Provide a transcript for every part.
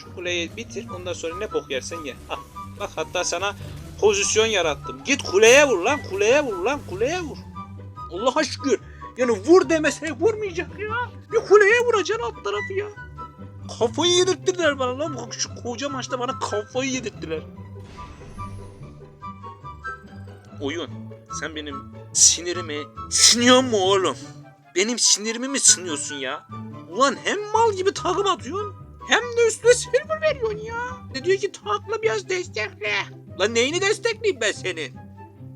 Şu kuleyi bitir. Ondan sonra ne bok yersen ye. Al. Bak hatta sana pozisyon yarattım. Git kuleye vur lan. Kuleye vur lan. Kuleye vur. Allah'a şükür. Yani vur demese vurmayacak ya. Bir kuleye vuracaksın alt tarafı ya. Kafayı yedirttiler bana lan. Şu koca maçta bana kafayı yedirttiler. Oyun. Sen benim sinirimi siniyor mu oğlum? Benim sinirimi mi sınıyorsun ya? Ulan hem mal gibi takım atıyorsun hem de üstüne silver veriyorsun ya. Ne diyor ki takla biraz destekle. Lan neyini destekleyeyim ben senin?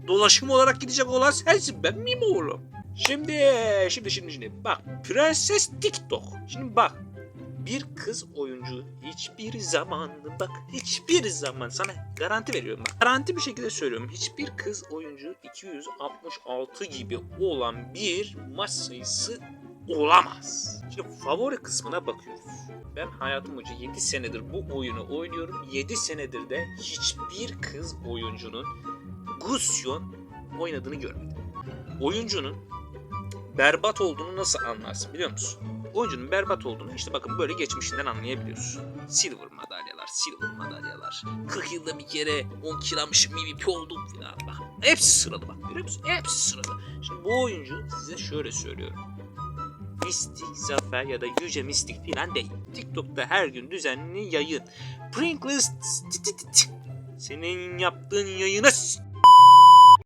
Dolaşım olarak gidecek olan sensin ben miyim oğlum? Şimdi şimdi şimdi şimdi bak Prenses TikTok. Şimdi bak bir kız oyuncu hiçbir zaman bak hiçbir zaman sana garanti veriyorum bak. Garanti bir şekilde söylüyorum. Hiçbir kız oyuncu 266 gibi olan bir maç sayısı olamaz. Şimdi favori kısmına bakıyoruz. Ben hayatım boyunca 7 senedir bu oyunu oynuyorum. 7 senedir de hiçbir kız oyuncunun Gusion oynadığını görmedim. Oyuncunun berbat olduğunu nasıl anlarsın biliyor musun? Oyuncunun berbat olduğunu işte bakın böyle geçmişinden anlayabiliyorsun. Silver madalyalar, silver madalyalar. 40 yılda bir kere 10 kilamışım MVP oldum filan bak. Hepsi sıralı bak görüyor musun? Hepsi sıralı. Şimdi bu oyuncu size şöyle söylüyorum. Mistik, Zafer ya da Yüce Mistik filan değil. TikTok'ta her gün düzenli yayın. Pringles. Senin yaptığın yayına